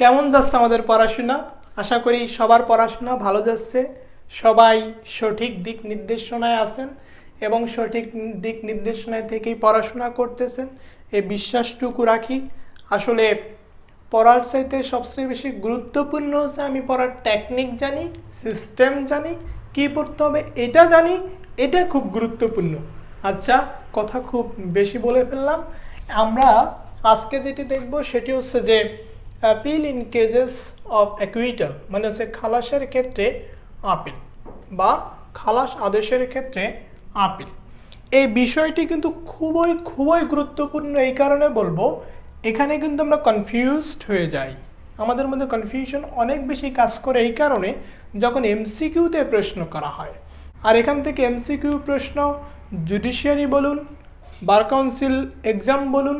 কেমন যাচ্ছে আমাদের পড়াশোনা? আশা করি সবার পড়াশোনা ভালো যাচ্ছে। সবাই সঠিক দিক নির্দেশনায় আছেন এবং সঠিক দিক নির্দেশনায় থেকেই পড়াশোনা করতেছেন। এই বিশ্বাসটুকু রাখি। আসলে পড়ার চাইতে সবচেয়ে বেশি গুরুত্বপূর্ণ হচ্ছে আমি পড়ার টেকনিক জানি সিস্টেম জানি, কী পড়তে হবে এটা জানি, এটা খুব গুরুত্বপূর্ণ। আচ্ছা কথা খুব বেশি বলে ফেললাম। আমরা আজকে যেটি দেখব সেটি হচ্ছে যে appeal in cases of acquittal মানে হচ্ছে খালাসের ক্ষেত্রে আপিল বা খালাস আদেশের ক্ষেত্রে আপিল এই বিষয়টি কিন্তু খুবই খুবই গুরুত্বপূর্ণ এই কারণে বলব, এখানে কিন্তু আমরা কনফিউজড হয়ে যাই। আমাদের মধ্যে কনফিউশন অনেক বেশি কাজ করে এই কারণে যখন এমসিকিউতে প্রশ্ন করা হয়। আর এখান থেকে এমসিকিউ প্রশ্ন জুডিশিয়ারি বলুন বার কাউন্সিল এক্সাম বলুন,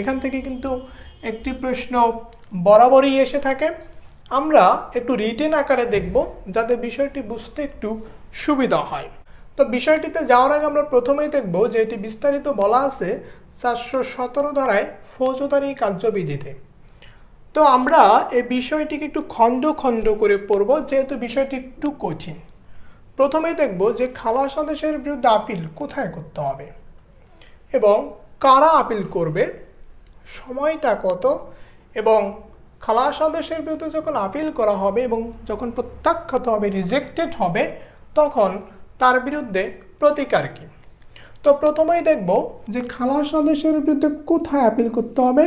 এখান থেকে কিন্তু একটি প্রশ্ন বরাবরই এসে থাকে। আমরা একটু রিটেন আকারে দেখব যাতে বিষয়টি বুঝতে একটু সুবিধা হয়। তো বিষয়টিতে যাওয়ার আগে আমরা প্রথমেই দেখব যে এটি বিস্তারিত বলা আছে চারশো সতেরো ধারায় ফৌজদারি কার্যবিধিতে। তো আমরা এই বিষয়টিকে একটু খণ্ড খণ্ড করে পড়ব, যেহেতু বিষয়টি একটু কঠিন। প্রথমেই দেখব যে খালাস আদেশের বিরুদ্ধে আপিল কোথায় করতে হবে এবং কারা আপিল করবে, সময়টা কত এবং খালাস আদেশের বিরুদ্ধে যখন আপিল করা হবে এবং যখন প্রত্যাখ্যাত হবে রিজেক্টেড হবে, তখন তার বিরুদ্ধে প্রতিকার কী? তো প্রথমেই দেখব যে খালাস আদেশের বিরুদ্ধে কোথায় আপিল করতে হবে।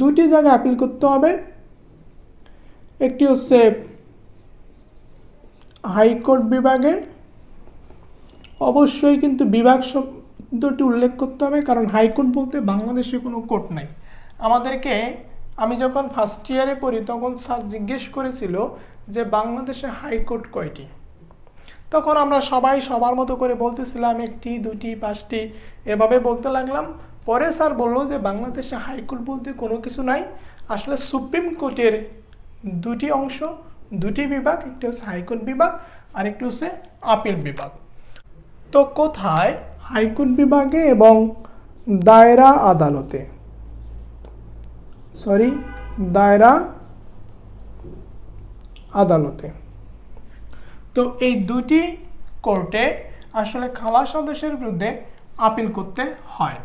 দুটি জায়গায় আপিল করতে হবে। একটি হচ্ছে হাইকোর্ট বিভাগে অবশ্যই কিন্তু বিভাগ শব্দটি উল্লেখ করতে হবে, কারণ হাইকোর্ট বলতে বাংলাদেশে কোনো কোর্ট নাই। আমাদেরকে, আমি যখন ফার্স্ট ইয়ারে পড়ি, তখন স্যার জিজ্ঞেস করেছিল যে বাংলাদেশে হাইকোর্ট কয়টি? তখন আমরা সবাই সবার মতো করে বলতেছিলাম, একটি, দুটি, পাঁচটি, এভাবে বলতে লাগলাম। পরে স্যার বলল যে বাংলাদেশে হাইকোর্ট বলতে কোনো কিছু নাই। আসলে সুপ্রিম কোর্টের দুটি অংশ, দুটি বিভাগ, একটি হচ্ছে হাইকোর্ট বিভাগ আর একটি হচ্ছে আপিল বিভাগ। তো কোথায়? হাইকোর্ট বিভাগে এবং দায়রা আদালতে। সরি দায়রা আদালতে। তো এই দুটি কোর্টে আসলে খালাস আদেশের বিরুদ্ধে আপিল করতে হয়।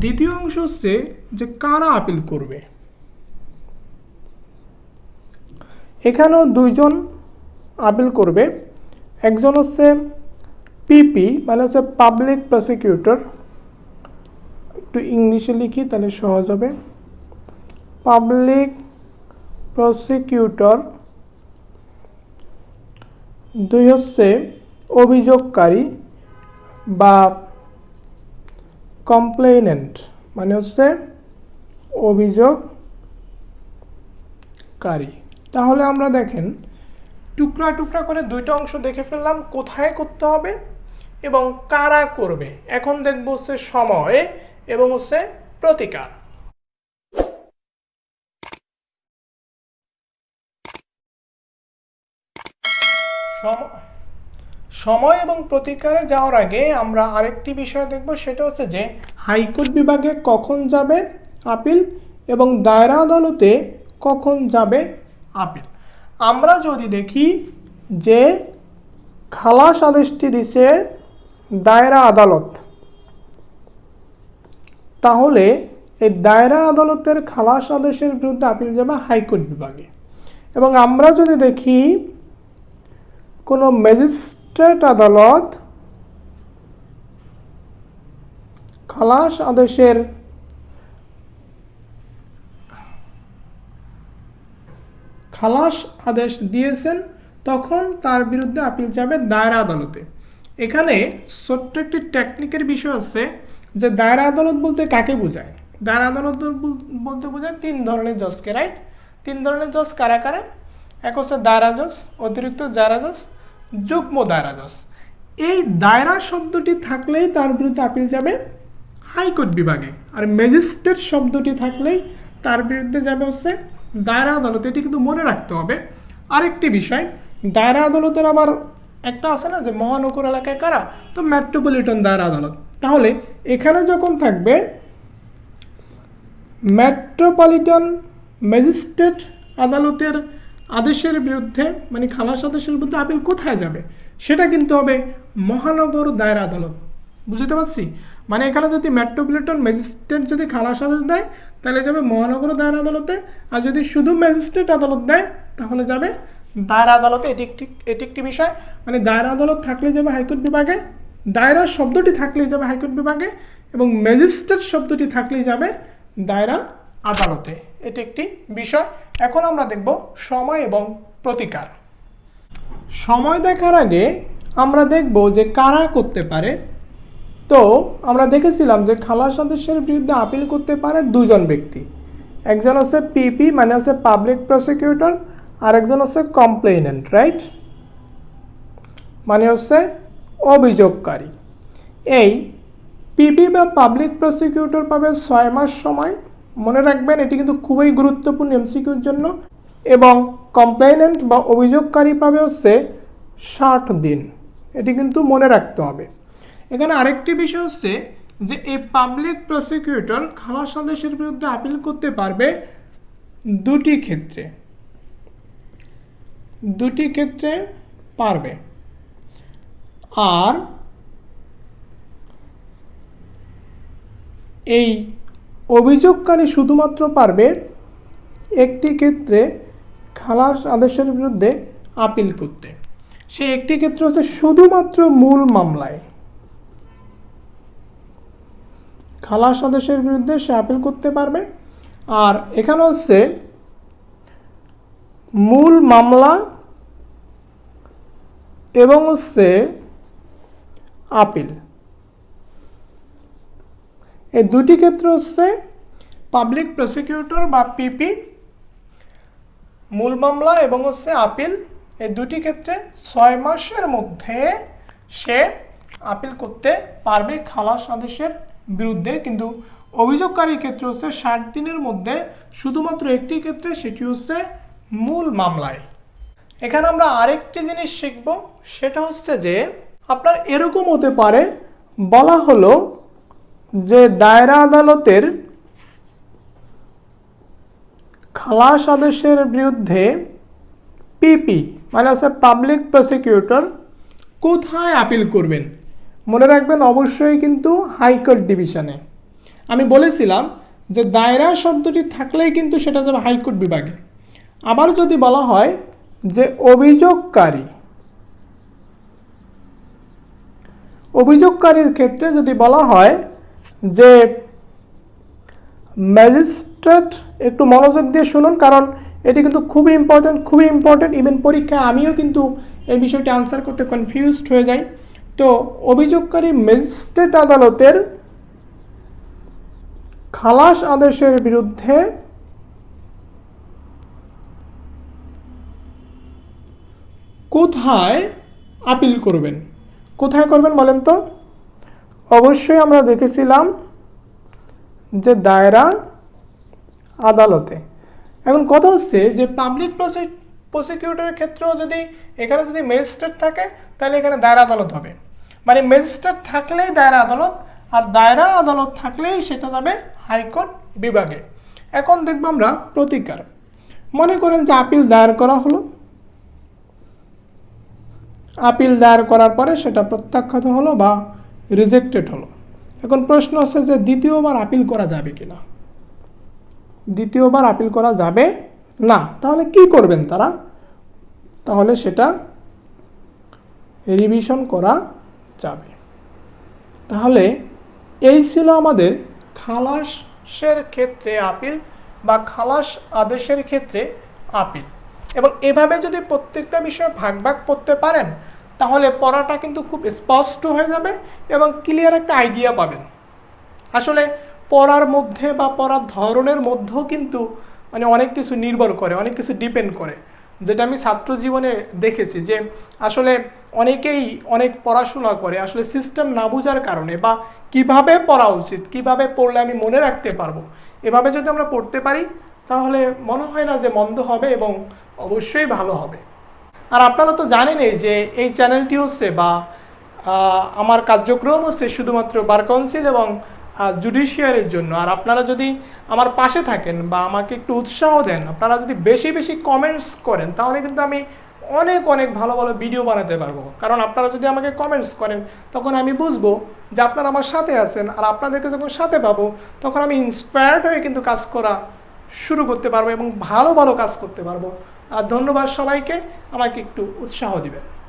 দ্বিতীয় অংশ হচ্ছে যে কারা আপিল করবে? এখানেও দুইজন আপিল করবে। একজন হচ্ছে পিপি মানে হচ্ছে পাবলিক প্রসিকিউটর একটু ইংলিশে লিখি, তাহলে সহজ হবে। পাবলিক প্রসিকিউটর দুই হচ্ছে অভিযোগকারী বা কমপ্লেনেন্ট মানে হচ্ছে অভিযোগকারী। তাহলে আমরা দেখেন, টুকরা টুকরা করে দুইটা অংশ দেখে ফেললাম, কোথায় করতে হবে? এবং কারা করবে? এখন দেখব হচ্ছে সময় এবং হচ্ছে প্রতিকার। সম- সময় এবং প্রতিকারে যাওয়ার আগে আমরা আরেকটি বিষয় দেখব, সেটা হচ্ছে যে হাইকোর্ট বিভাগে কখন যাবে আপিল এবং দায়রা আদালতে কখন যাবে আপিল। আমরা যদি দেখি যে খালাস আদেশটি দিছে দায়রা আদালত। তাহলে এই দায়রা আদালতের খালাস আদেশের বিরুদ্ধে আপিল যাবে হাইকোর্ট বিভাগে। এবং আমরা যদি দেখি, কোনো ম্যাজিস্ট্রেট আদালত খালাস আদেশের খালাস আদেশ দিয়েছেন, তখন তার বিরুদ্ধে আপিল যাবে দায়রা আদালতে। এখানে ছোট্ট একটি টেকনিকের বিষয় আছে যে দায়রা আদালত বলতে কাকে বোঝায়? দায়রা আদালত বলতে বোঝায় তিন ধরনের জজকে রাইট তিন ধরনের জজ কারা কারা? এক হচ্ছে দায়রা জজ, অতিরিক্ত দায়রা জজ, যুগ্ম দায়রা জজ। এই দায়রা শব্দটি থাকলেই তার বিরুদ্ধে আপিল যাবে হাইকোর্ট বিভাগে। আর ম্যাজিস্ট্রেট শব্দটি থাকলেই তার বিরুদ্ধে যাবে হচ্ছে দায়রা আদালত। এটি কিন্তু মনে রাখতে হবে। আরেকটি বিষয়, দায়রা আদালতের আবার একটা আছে না যে মহানগর এলাকায় কারা? তো মেট্রোপলিটন দায়ের আদালত। তাহলে এখানে যখন থাকবে মেট্রোপলিটন ম্যাজিস্ট্রেট আদালতের আদেশের বিরুদ্ধে মানে খালাস আদেশের বিরুদ্ধে আপিল কোথায় যাবে? সেটা কিন্তু হবে মহানগর দায়ের আদালত। বুঝতে পারছি? মানে এখানে যদি মেট্রোপলিটন ম্যাজিস্ট্রেট যদি খালাস আদেশ দেয়, তাহলে যাবে মহানগর দায়রা আদালতে, আর যদি শুধু ম্যাজিস্ট্রেট আদালত দেয়, তাহলে যাবে দায়রা আদালতে এটি একটি এটি একটি বিষয়। মানে দায়রা আদালত থাকলে যাবে হাইকোর্ট বিভাগে, দায়রা শব্দটি থাকলেই যাবে হাইকোর্ট বিভাগে এবং ম্যাজিস্ট্রেট শব্দটি থাকলেই যাবে দায়রা আদালতে। এটি একটি বিষয়। এখন আমরা দেখব সময় এবং প্রতিকার। সময় দেখার আগে আমরা দেখব যে কারা করতে পারে। তো আমরা দেখেছিলাম যে খালাস আদেশের বিরুদ্ধে আপিল করতে পারে দুজন ব্যক্তি। একজন হচ্ছে পিপি মানে হচ্ছে পাবলিক প্রসিকিউটর আর একজন হচ্ছে কমপ্লেনেন্ট রাইট মানে হচ্ছে অভিযোগকারী। এই পিপি বা পাবলিক প্রসিকিউটর পাবে ছয় মাস সময়। মনে রাখবেন, এটি কিন্তু খুবই গুরুত্বপূর্ণ এমসিকিউর জন্য। এবং কমপ্লেনেন্ট বা অভিযোগকারী পাবে হচ্ছে ষাট দিন। এটি কিন্তু মনে রাখতে হবে। এখানে আরেকটি বিষয় হচ্ছে যে, এই পাবলিক প্রসিকিউটর খালাস আদেশের বিরুদ্ধে আপিল করতে পারবে দুটি ক্ষেত্রে। দুটি ক্ষেত্রে পারবে। আর এই অভিযোগকারী শুধুমাত্র পারবে একটি ক্ষেত্রে খালাস আদেশের বিরুদ্ধে আপিল করতে। সে একটি ক্ষেত্রে হচ্ছে শুধুমাত্র মূল মামলায়। খালাস আদেশের বিরুদ্ধে সে আপিল করতে পারবে। আর এখানে হচ্ছে মূল মামলা এবং হচ্ছে আপিল। এই দুটি ক্ষেত্র হচ্ছে পাবলিক প্রসিকিউটর বা পিপি, মূল মামলা এবং হচ্ছে আপিল। এই দুটি ক্ষেত্রে ছয় মাসের মধ্যে সে আপিল করতে পারবে খালাস আদেশের বিরুদ্ধে। কিন্তু অভিযোগকারীর ক্ষেত্রে হচ্ছে ষাট দিনের মধ্যে। শুধুমাত্র একটি ক্ষেত্রে সেটি হচ্ছে মূল মামলায়। এখানে আমরা আরেকটি জিনিস শিখব, সেটা হচ্ছে যে আপনার এরকম হতে পারে, বলা হলো যে দায়রা আদালতের খালাস আদেশের বিরুদ্ধে পিপি মানে আছে পাবলিক প্রসিকিউটর কোথায় আপিল করবেন? মনে রাখবেন অবশ্যই কিন্তু হাইকোর্ট ডিভিশনে। আমি বলেছিলাম যে দায়রা শব্দটি থাকলেই কিন্তু সেটা যাবে হাইকোর্ট বিভাগে। আবার যদি বলা হয় যে অভিযোগকারী, অভিযোগকারীর ক্ষেত্রে যদি বলা হয় যে ম্যাজিস্ট্রেট, একটু মনোযোগ দিয়ে শুনুন, কারণ এটি কিন্তু খুবই ইম্পর্ট্যান্ট খুবই ইম্পর্ট্যান্ট ইভেন পরীক্ষায় আমিও কিন্তু এই বিষয়টি আনসার করতে কনফিউজড হয়ে যাই। তো অভিযোগকারী ম্যাজিস্ট্রেট আদালতের খালাস আদেশের বিরুদ্ধে কোথায় আপিল করবেন? কোথায় করবেন বলেন তো? অবশ্যই আমরা দেখেছিলাম যে দায়রা আদালতে। এখন কথা হচ্ছে যে পাবলিক প্রসি প্রসিকিউটরের ক্ষেত্রেও যদি এখানে যদি ম্যাজিস্ট্রেট থাকে, তাহলে এখানে দায়রা আদালত হবে। মানে ম্যাজিস্ট্রেট থাকলেই দায়রা আদালত, আর দায়রা আদালত থাকলেই সেটা যাবে হাইকোর্ট বিভাগে। এখন দেখব আমরা প্রতিকার। মনে করেন যে আপিল দায়ের করা হলো। আপিল দায়ের করার পরে সেটা প্রত্যাখ্যাত হলো বা রিজেক্টেড হলো। এখন প্রশ্ন হচ্ছে যে দ্বিতীয়বার আপিল করা যাবে কি না দ্বিতীয়বার আপিল করা যাবে না। তাহলে কি করবেন তারা? তাহলে সেটা রিভিশন করা যাবে। তাহলে এই ছিল আমাদের খালাসের ক্ষেত্রে আপিল বা খালাস আদেশের ক্ষেত্রে আপিল এবং এভাবে যদি প্রত্যেকটা বিষয়ে ভাগ ভাগ করতে পারেন, তাহলে পড়াটা কিন্তু খুব স্পষ্ট হয়ে যাবে এবং ক্লিয়ার একটা আইডিয়া পাবেন। আসলে পড়ার মধ্যে বা পড়ার ধরনের মধ্যেও কিন্তু মানে অনেক কিছু নির্ভর করে, অনেক কিছু ডিপেন্ড করে। যেটা আমি ছাত্র জীবনে দেখেছি যে আসলে অনেকেই অনেক পড়াশোনা করে, আসলে সিস্টেম না বোঝার কারণে বা কীভাবে পড়া উচিত, কীভাবে পড়লে আমি মনে রাখতে পারব, এভাবে যদি আমরা পড়তে পারি তাহলে মনে হয় না যে মন্দ হবে এবং অবশ্যই ভালো হবে। আর আপনারা তো জানেনই যে এই চ্যানেলটি হচ্ছে বা আমার কার্যক্রম হচ্ছে শুধুমাত্র বার কাউন্সিল এবং জুডিশিয়ারির জন্য। আর আপনারা যদি আমার পাশে থাকেন বা আমাকে একটু উৎসাহ দেন, আপনারা যদি বেশি বেশি কমেন্টস করেন, তাহলে কিন্তু আমি অনেক অনেক ভালো ভালো ভিডিও বানাতে পারব। কারণ আপনারা যদি আমাকে কমেন্টস করেন, তখন আমি বুঝব যে আপনারা আমার সাথে আছেন। আর আপনাদেরকে যখন সাথে পাবো, তখন আমি ইন্সপায়ার্ড হয়ে কিন্তু কাজ করা শুরু করতে পারব এবং ভালো ভালো কাজ করতে পারব। আর ধন্যবাদ সবাইকে, আমাকে একটু উৎসাহ দিবেন।